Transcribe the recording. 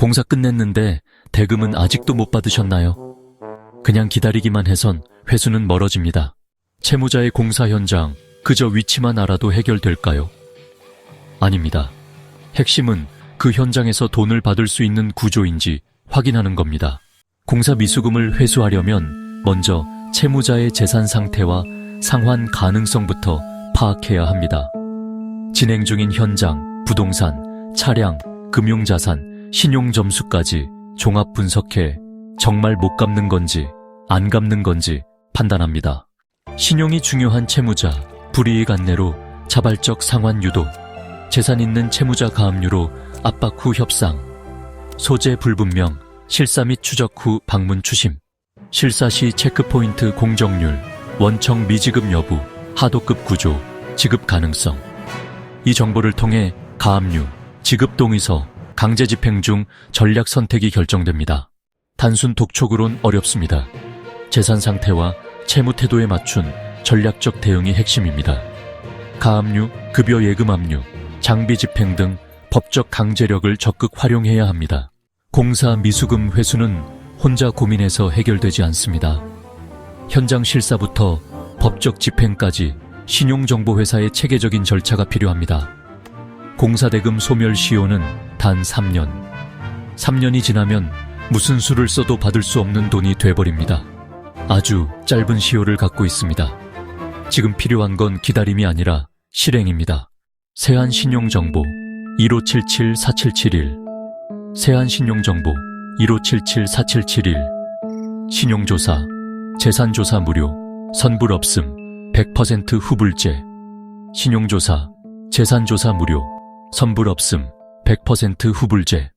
공사 끝냈는데 대금은 아직도 못 받으셨나요? 그냥 기다리기만 해선 회수는 멀어집니다. 채무자의 공사 현장, 그저 위치만 알아도 해결될까요? 아닙니다. 핵심은 그 현장에서 돈을 받을 수 있는 구조인지 확인하는 겁니다. 공사 미수금을 회수하려면 먼저 채무자의 재산 상태와 상환 가능성부터 파악해야 합니다. 진행 중인 현장, 부동산, 차량, 금융자산, 신용 점수까지 종합 분석해 정말 못 갚는 건지 안 갚는 건지 판단합니다. 신용이 중요한 채무자, 불이익 안내로 자발적 상환 유도, 재산 있는 채무자 가압류로 압박 후 협상, 소재 불분명, 실사 및 추적 후 방문 추심, 실사 시 체크포인트 공정률, 원청 미지급 여부, 하도급 구조, 지급 가능성. 이 정보를 통해 가압류, 지급 동의서, 강제 집행 중 전략 선택이 결정됩니다. 단순 독촉으론 어렵습니다. 재산 상태와 채무 태도에 맞춘 전략적 대응이 핵심입니다. 가압류, 급여 예금 압류, 장비 집행 등 법적 강제력을 적극 활용해야 합니다. 공사 미수금 회수는 혼자 고민해서 해결되지 않습니다. 현장 실사부터 법적 집행까지 신용정보회사의 체계적인 절차가 필요합니다. 공사대금 소멸 시효는 단 3년. 3년이 지나면 무슨 수를 써도 받을 수 없는 돈이 돼버립니다. 아주 짧은 시효를 갖고 있습니다. 지금 필요한 건 기다림이 아니라 실행입니다. 세안 신용정보 1577-4771 세안 신용정보 1577-4771 신용조사 재산조사 무료 선불 없음 100% 후불제 신용조사 재산조사 무료 선불 없음 100% 후불제